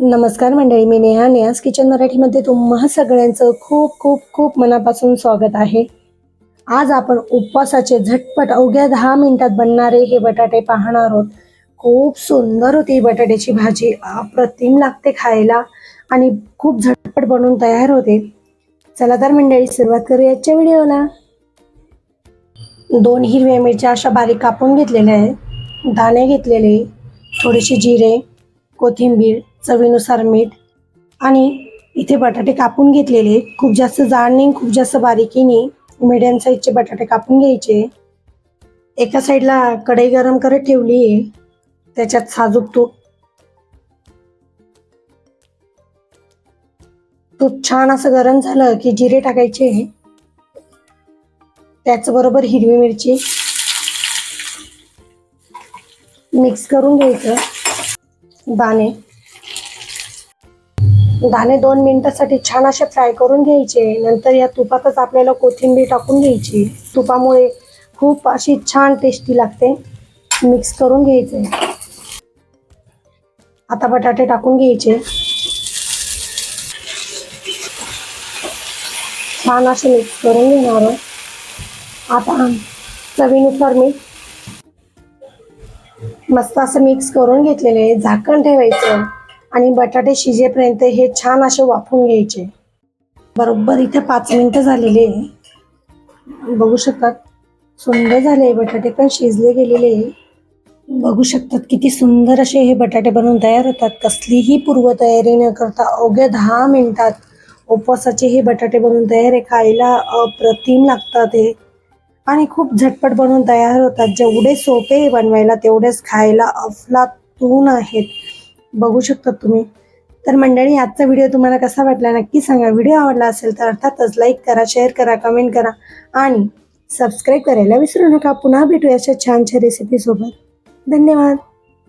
नमस्कार मंडळी मी नेहा. नेहास किचन मराठीमध्ये तुम्हा सगळ्यांचं खूप खूप खूप मनापासून स्वागत आहे. आज आपण उपवासाचे झटपट अवघ्या दहा मिनिटात बनणारे हे बटाटे पाहणार आहोत. खूप सुंदर होती ही बटाट्याची भाजी. अप्रतिम लागते खायला आणि खूप झटपट बनवून तयार होते. चला तर मंडळी सुरुवात करूया आजच्या व्हिडिओला. दोन हिरव्या मिरच्या अशा बारीक कापून घेतलेल्या आहेत. दाणे घेतलेले थोडेसे जिरे कोथिंबीर चवीनुसार मीठ आणि इथे बटाटे कापून घेतलेले. खूप जास्त जाड नाही खूप जास्त बारीकीने मिडियम साईजचे बटाटे कापून घ्यायचे. एका साईडला कढई गरम करत ठेवली आहे. त्याच्यात साजूक तूप. तूप छान असं गरम झालं की जिरे टाकायचे. त्याचबरोबर हिरवी मिरची मिक्स करून घ्यायचं. बाणे दाणे दोन मिनिटासाठी छान असे फ्राय करून घ्यायचे. नंतर या तुपातच आपल्याला कोथिंबीर टाकून घ्यायची. तुपामुळे खूप अशी छान टेस्टी लागते. मिक्स करून घ्यायचे. आता बटाटे टाकून घ्यायचे. छान असे मिक्स करून घेणार आता चवीनुसार मी मस्त असं मिक्स करून घेतलेले झाकण ठेवायचं. आणि बटाटे शिजेपर्यंत हे छान असे वाफून घ्यायचे. बरोबर इथे पाच मिनिटं झालेले बघू शकतात सुंदर झाले बटाटे पण शिजले गेलेले आहे. बघू शकतात किती सुंदर असे हे बटाटे बनवून तयार होतात. कसलीही पूर्वतयारी न करता अवघ्या दहा मिनिटात उपवासाचे हे बटाटे बनवून तयार आहे. खायला अप्रतिम लागतात हे. आणि खूप झटपट बनवून तयार होतात. जेवढे सोपे बनवायला तेवढेच खायला अफलातून आहेत. बघू शकता तुम्ही. तर मंडळी आजचा व्हिडिओ तुम्हाला कसा वाटला नक्की सांगा. व्हिडिओ आवडला असेल तर अर्थातच लाईक करा शेअर करा कमेंट करा आणि सबस्क्राईब करायला विसरू नका. पुन्हा भेटूया अशा छान छान रेसिपीसोबत धन्यवाद.